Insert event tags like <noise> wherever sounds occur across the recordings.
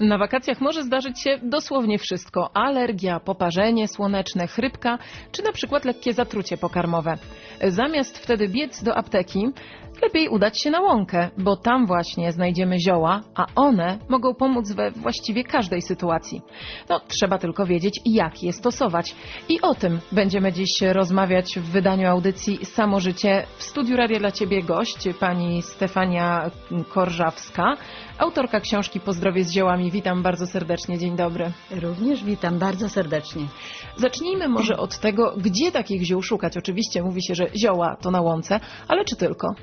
Na wakacjach może zdarzyć się dosłownie wszystko. Alergia, poparzenie słoneczne, chrypka, czy na przykład lekkie zatrucie pokarmowe. Zamiast wtedy biec do apteki, lepiej udać się na łąkę, bo tam właśnie znajdziemy zioła, a one mogą pomóc we właściwie każdej sytuacji. No, trzeba tylko wiedzieć, jak je stosować. I o tym będziemy dziś rozmawiać w wydaniu audycji Samo Życie. W studiu Radia dla Ciebie gość, pani Stefania Korzawska, autorka książki Pozdrowie z ziołami. Witam bardzo serdecznie, dzień dobry. Również witam bardzo serdecznie. Zacznijmy może od tego, gdzie takich ziół szukać. Oczywiście mówi się, że zioła to na łące, ale czy tylko?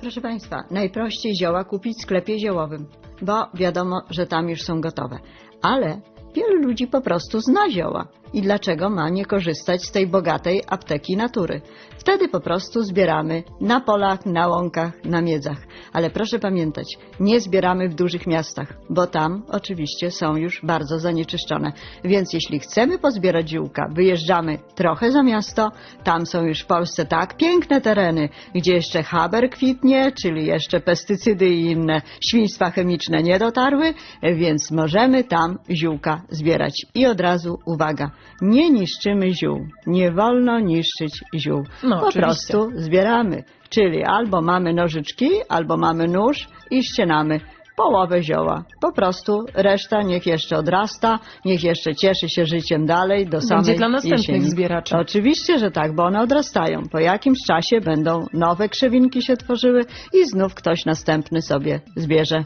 Proszę Państwa, najprościej zioła kupić w sklepie ziołowym, bo wiadomo, że tam już są gotowe. Ale wielu ludzi po prostu zna zioła. I dlaczego ma nie korzystać z tej bogatej apteki natury? Wtedy po prostu zbieramy na polach, na łąkach, na miedzach. Ale proszę pamiętać, nie zbieramy w dużych miastach, bo tam oczywiście są już bardzo zanieczyszczone. Więc jeśli chcemy pozbierać ziółka, wyjeżdżamy trochę za miasto, tam są już w Polsce tak piękne tereny, gdzie jeszcze haber kwitnie, czyli jeszcze pestycydy i inne świństwa chemiczne nie dotarły, więc możemy tam ziółka zbierać. I od razu uwaga, nie niszczymy ziół, nie wolno niszczyć ziół. No, po oczywiście. prostu zbieramy, czyli albo mamy nożyczki, albo mamy nóż i ścinamy połowę zioła. Po prostu reszta niech jeszcze odrasta, niech jeszcze cieszy się życiem dalej do samej dla następnych jesieni. zbieraczy. Oczywiście, że tak, bo one odrastają. Po jakimś czasie będą nowe krzewinki się tworzyły i znów ktoś następny sobie zbierze.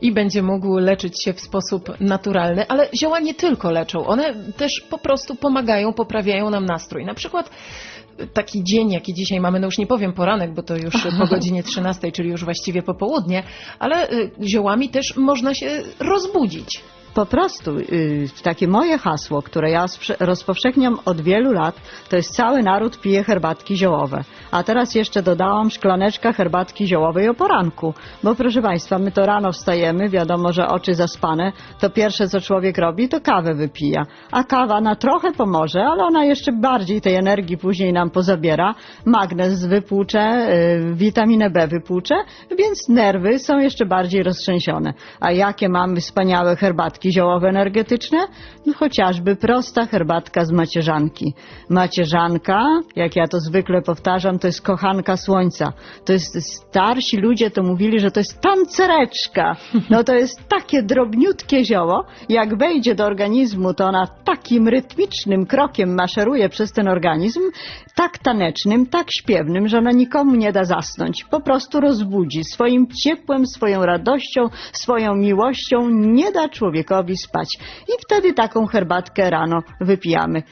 I będzie mógł leczyć się w sposób naturalny, ale zioła nie tylko leczą, one też po prostu pomagają, poprawiają nam nastrój. Na przykład taki dzień, jaki dzisiaj mamy, no już nie powiem poranek, bo to już po <laughs> godzinie 13, czyli już właściwie popołudnie, ale y, ziołami też można się rozbudzić. Po prostu y, takie moje hasło, które ja rozpowszechniam od wielu lat, to jest cały naród pije herbatki ziołowe. A teraz jeszcze dodałam szklaneczka herbatki ziołowej o poranku. Bo proszę Państwa, my to rano wstajemy, wiadomo, że oczy zaspane, to pierwsze co człowiek robi, to kawę wypija. A kawa na trochę pomoże, ale ona jeszcze bardziej tej energii później nam pozabiera. Magnez wypłucze, y, witaminę B wypłucze, więc nerwy są jeszcze bardziej roztrzęsione. A jakie mamy wspaniałe herbatki ziołowe energetyczne? No chociażby prosta herbatka z macierzanki. Macierzanka, jak ja to zwykle powtarzam, to jest kochanka słońca. To jest starsi ludzie to mówili, że to jest tancereczka. No to jest takie drobniutkie zioło, jak wejdzie do organizmu, to ona takim rytmicznym krokiem maszeruje przez ten organizm, tak tanecznym, tak śpiewnym, że ona nikomu nie da zasnąć. Po prostu rozbudzi swoim ciepłem, swoją radością, swoją miłością, nie da człowiekowi spać. I wtedy taką herbatkę rano wypijamy.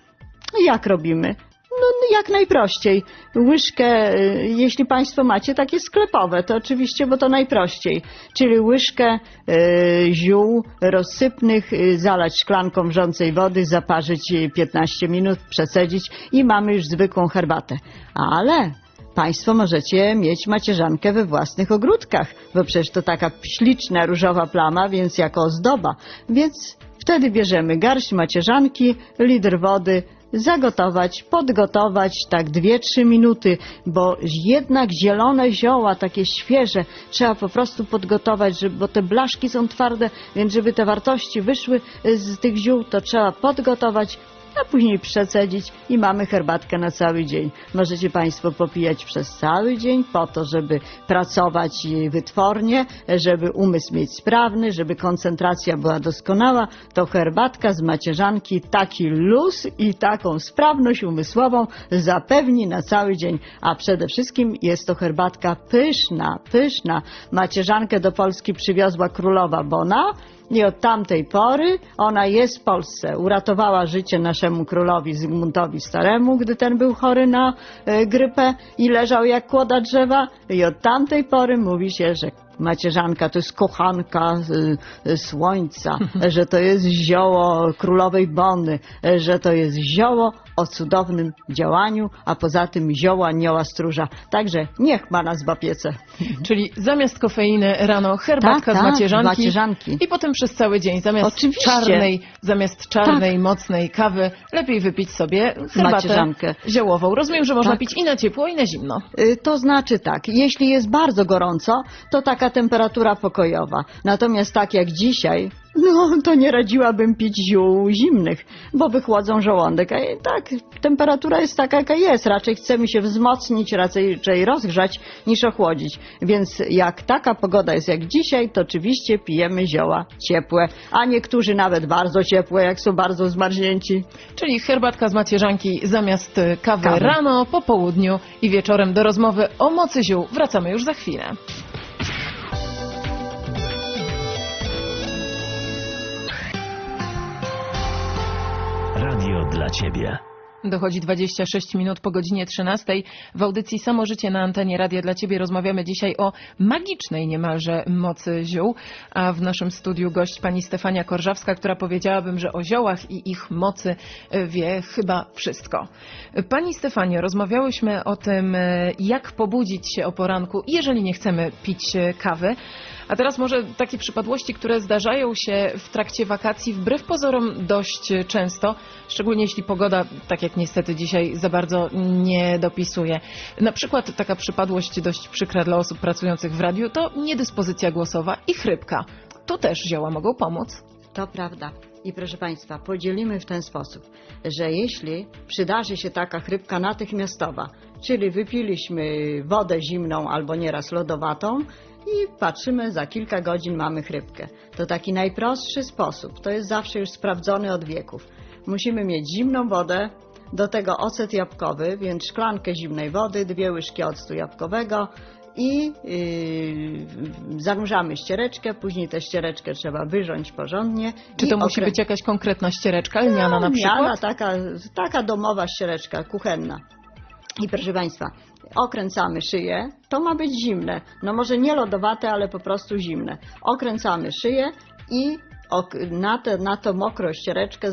Jak robimy? No, no jak najprościej. Łyżkę, y, jeśli Państwo macie takie sklepowe, to oczywiście, bo to najprościej. Czyli łyżkę y, ziół rozsypnych y, zalać szklanką wrzącej wody, zaparzyć y, 15 minut, przecedzić i mamy już zwykłą herbatę. Ale Państwo możecie mieć macierzankę we własnych ogródkach, bo przecież to taka śliczna różowa plama, więc jako ozdoba. Więc wtedy bierzemy garść macierzanki, litr wody, zagotować, podgotować tak 2-3 minuty, bo jednak zielone zioła, takie świeże, trzeba po prostu podgotować, żeby, bo te blaszki są twarde, więc żeby te wartości wyszły z tych ziół, to trzeba podgotować, a później przecedzić i mamy herbatkę na cały dzień. Możecie Państwo popijać przez cały dzień po to, żeby pracować wytwornie, żeby umysł mieć sprawny, żeby koncentracja była doskonała. To herbatka z macierzanki taki luz i taką sprawność umysłową zapewni na cały dzień. A przede wszystkim jest to herbatka pyszna, pyszna. Macierzankę do Polski przywiozła królowa Bona. I od tamtej pory ona jest w Polsce. Uratowała życie naszemu królowi Zygmuntowi Staremu, gdy ten był chory na e, grypę i leżał jak kłoda drzewa. I od tamtej pory mówi się, że macierzanka to jest kochanka e, e, słońca, <laughs> że to jest zioło królowej Bony, że to jest zioło o cudownym działaniu, a poza tym zioło anioła stróża. Także niech ma nas bapiece. <laughs> Czyli zamiast kofeiny rano herbatka Tak, z tak, macierzanki, macierzanki. i potem przez cały dzień zamiast Oczywiście. Tak. czarnej, zamiast czarnej, mocnej kawy lepiej wypić sobie herbatę Macierzankę. ziołową. Rozumiem, że można Tak. pić i na ciepło, i na zimno. Y, To znaczy tak, jeśli jest bardzo gorąco, to taka temperatura pokojowa. Natomiast tak jak dzisiaj, no to nie radziłabym pić ziół zimnych, bo wychłodzą żołądek. A tak, temperatura jest taka, jaka jest. Raczej chcemy się wzmocnić, raczej, raczej rozgrzać niż ochłodzić. Więc jak taka pogoda jest jak dzisiaj, to oczywiście pijemy zioła ciepłe, a niektórzy nawet bardzo ciepłe, jak są bardzo zmarznięci. Czyli herbatka z macierzanki zamiast kawy, Kawy. rano, po południu i wieczorem do rozmowy o mocy ziół. Wracamy już za chwilę. Dla Ciebie. Dochodzi 26 minut po godzinie 13. W audycji Samo Życie na antenie Radia dla Ciebie rozmawiamy dzisiaj o magicznej niemalże mocy ziół, a w naszym studiu gość pani Stefania Korżawska, która powiedziałabym, że o ziołach i ich mocy wie chyba wszystko. Pani Stefanie, rozmawiałyśmy o tym, jak pobudzić się o poranku, jeżeli nie chcemy pić e, kawy. A teraz może takie przypadłości, które zdarzają się w trakcie wakacji, wbrew pozorom dość często, szczególnie jeśli pogoda, tak jak niestety dzisiaj, za bardzo nie dopisuje. Na przykład taka przypadłość dość przykra dla osób pracujących w radiu to niedyspozycja głosowa i chrypka. Tu też zioła mogą pomóc. To prawda. I proszę Państwa, podzielimy w ten sposób, że jeśli przydarzy się taka chrypka natychmiastowa, czyli wypiliśmy wodę zimną albo nieraz lodowatą i patrzymy, za kilka godzin mamy chrypkę. To taki najprostszy sposób, to jest zawsze już sprawdzony od wieków. Musimy mieć zimną wodę, do tego ocet jabłkowy, więc szklankę zimnej wody, dwie łyżki octu jabłkowego i yy, zanurzamy ściereczkę, później tę ściereczkę trzeba wyrząć porządnie. Czy to musi być jakaś konkretna ściereczka, lniana na przykład? Lniana, taka, taka domowa ściereczka, kuchenna. I proszę Państwa, okręcamy szyję, to ma być zimne, no może nie lodowate, ale po prostu zimne. Okręcamy szyję i na, te, na tą mokrą ściereczkę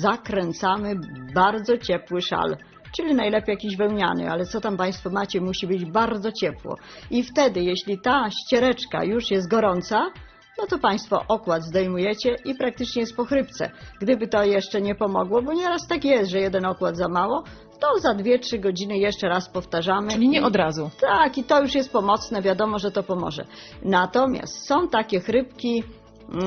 zakręcamy bardzo ciepły szal. Czyli najlepiej jakiś wełniany, ale co tam Państwo macie, musi być bardzo ciepło. I wtedy, jeśli ta ściereczka już jest gorąca, no to Państwo okład zdejmujecie i praktycznie jest po chrypce. Gdyby to jeszcze nie pomogło, bo nieraz tak jest, że jeden okład za mało, to za 2-3 godziny jeszcze raz powtarzamy. Czyli nie od razu. tak, i to już jest pomocne, wiadomo, że to pomoże. Natomiast są takie chrypki,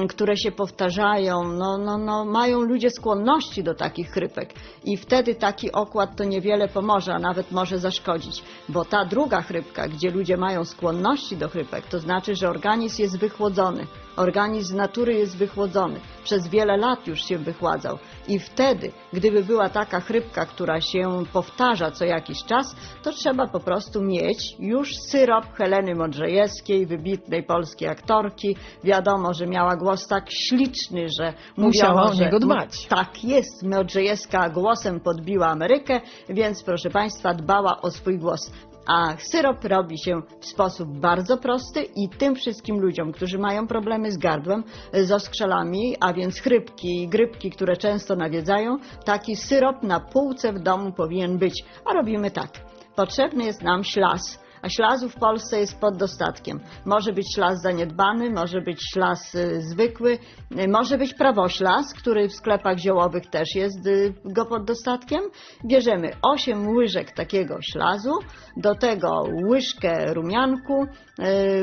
które się powtarzają, no, no, no, mają ludzie skłonności do takich chrypek. I wtedy taki okład to niewiele pomoże, a nawet może zaszkodzić, bo ta druga chrypka, gdzie ludzie mają skłonności do chrypek, to znaczy, że organizm jest wychłodzony, organizm z natury jest wychłodzony, przez wiele lat już się wychładzał. I wtedy, gdyby była taka chrypka, która się powtarza co jakiś czas, to trzeba po prostu mieć już syrop Heleny Modrzejewskiej, wybitnej polskiej aktorki. Wiadomo, że miała głos tak śliczny, że Musiała mówiono, o że niego dbać. tak jest, Modrzejewska głosem podbiła Amerykę, więc proszę Państwa dbała o swój głos. A syrop robi się w sposób bardzo prosty i tym wszystkim ludziom, którzy mają problemy z gardłem, z oskrzelami, a więc chrypki i grypki, które często nawiedzają, taki syrop na półce w domu powinien być. A robimy tak. Potrzebny jest nam ślas. A ślazu w Polsce jest pod dostatkiem. Może być ślas zaniedbany, może być ślas y, zwykły, y, może być prawoślas, który w sklepach ziołowych też jest y, go pod dostatkiem. Bierzemy 8 łyżek takiego ślazu, do tego łyżkę rumianku,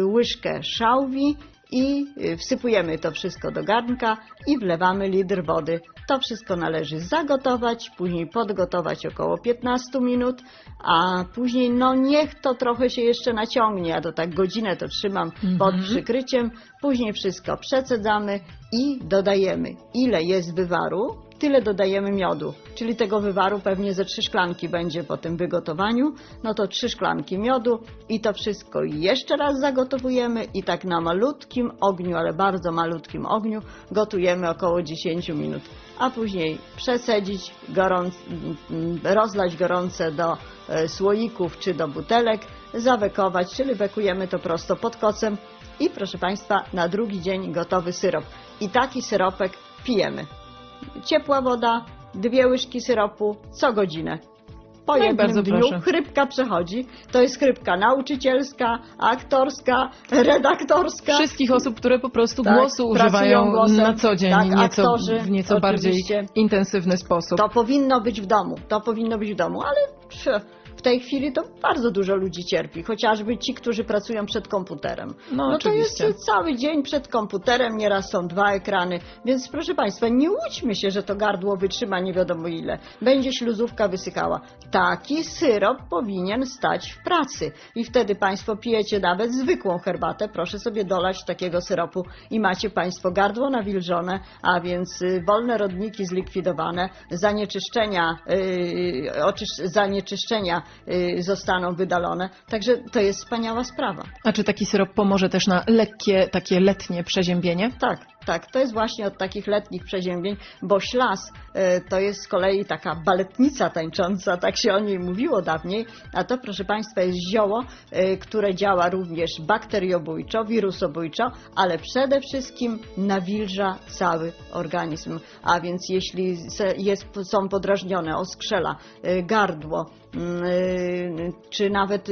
łyżkę szałwi i y, wsypujemy to wszystko do garnka i wlewamy litr wody. To wszystko należy zagotować, później podgotować około 15 minut, a później no niech to trochę się jeszcze naciągnie, ja to tak godzinę to trzymam pod Mhm. przykryciem, później wszystko przecedzamy i dodajemy ile jest wywaru, tyle dodajemy miodu, czyli tego wywaru pewnie ze trzy szklanki będzie po tym wygotowaniu, no to trzy szklanki miodu i to wszystko jeszcze raz zagotowujemy i tak na malutkim ogniu, ale bardzo malutkim ogniu gotujemy około 10 minut, a później przecedzić, gorąc, rozlać gorące do e, słoików czy do butelek, zawekować, czyli wekujemy to prosto pod kocem. I proszę Państwa, na drugi dzień gotowy syrop. I taki syropek pijemy ciepła woda, dwie łyżki syropu co godzinę. Po No jednym dniu proszę. chrypka przechodzi. To jest chrypka nauczycielska, aktorska, redaktorska. Wszystkich osób, które po prostu Tak, głosu używają głosem. na co dzień, Tak, nieco, aktorzy w nieco bardziej intensywny sposób. To powinno być w domu. To powinno być w domu, ale w tej chwili to bardzo dużo ludzi cierpi, chociażby ci, którzy pracują przed komputerem. No, to oczywiście. jest cały dzień przed komputerem, nieraz są dwa ekrany, więc proszę Państwa, nie łudźmy się, że to gardło wytrzyma nie wiadomo ile. Będzie śluzówka wysykała. Taki syrop powinien stać w pracy i wtedy Państwo pijecie nawet zwykłą herbatę, proszę sobie dolać takiego syropu i macie Państwo gardło nawilżone, a więc y, wolne rodniki zlikwidowane, zanieczyszczenia, y, oczysz- y, zostaną wydalone. Także to jest wspaniała sprawa. A czy taki syrop pomoże też na lekkie, takie letnie przeziębienie? Tak, tak. To jest właśnie od takich letnich przeziębień, bo ślas e, to jest z kolei taka baletnica tańcząca, tak się o niej mówiło dawniej, a to proszę Państwa jest zioło, e, które działa również bakteriobójczo, wirusobójczo, ale przede wszystkim nawilża cały organizm. A więc jeśli jest, są podrażnione oskrzela, e, gardło, mm, czy nawet,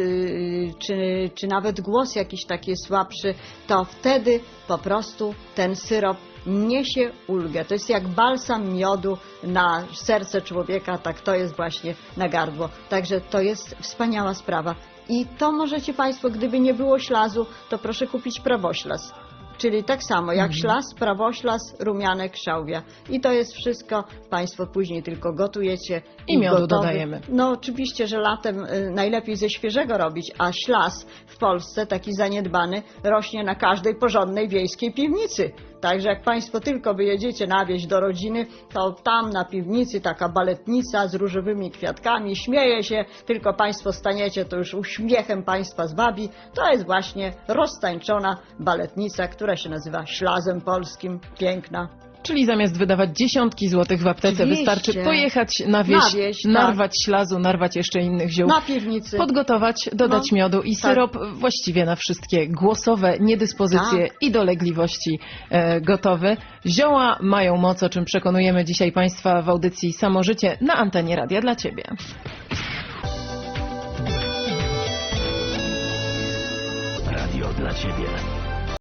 czy, czy nawet głos jakiś taki słabszy, to wtedy po prostu ten syrop niesie ulgę. To jest jak balsam miodu na serce człowieka, tak to jest właśnie na gardło. Także to jest wspaniała sprawa. I to możecie Państwo, gdyby nie było ślazu, to proszę kupić prawoślas. Czyli tak samo jak ślas, prawoślas, rumianek, szałwia. I to jest wszystko. Państwo później tylko gotujecie. I miodu gotowy- dodajemy. no oczywiście, że latem y, najlepiej ze świeżego robić, a ślas w Polsce, taki zaniedbany, rośnie na każdej porządnej wiejskiej piwnicy. Także jak Państwo tylko wyjedziecie na wieś do rodziny, to tam na piwnicy taka baletnica z różowymi kwiatkami, śmieje się, tylko Państwo staniecie, to już uśmiechem Państwa zwabi. To jest właśnie roztańczona baletnica, która się nazywa ślazem polskim. Piękna. Czyli zamiast wydawać dziesiątki złotych w aptece, Oczywiście. wystarczy pojechać na wieś, Na wieś, tak. narwać ślazu, narwać jeszcze innych ziół. Na piwnicy. Podgotować, dodać No, miodu i tak. syrop właściwie na wszystkie głosowe niedyspozycje Tak. i dolegliwości e, gotowy. Zioła mają moc, o czym przekonujemy dzisiaj Państwa w audycji Samożycie na antenie Radia dla Ciebie. Radio dla Ciebie.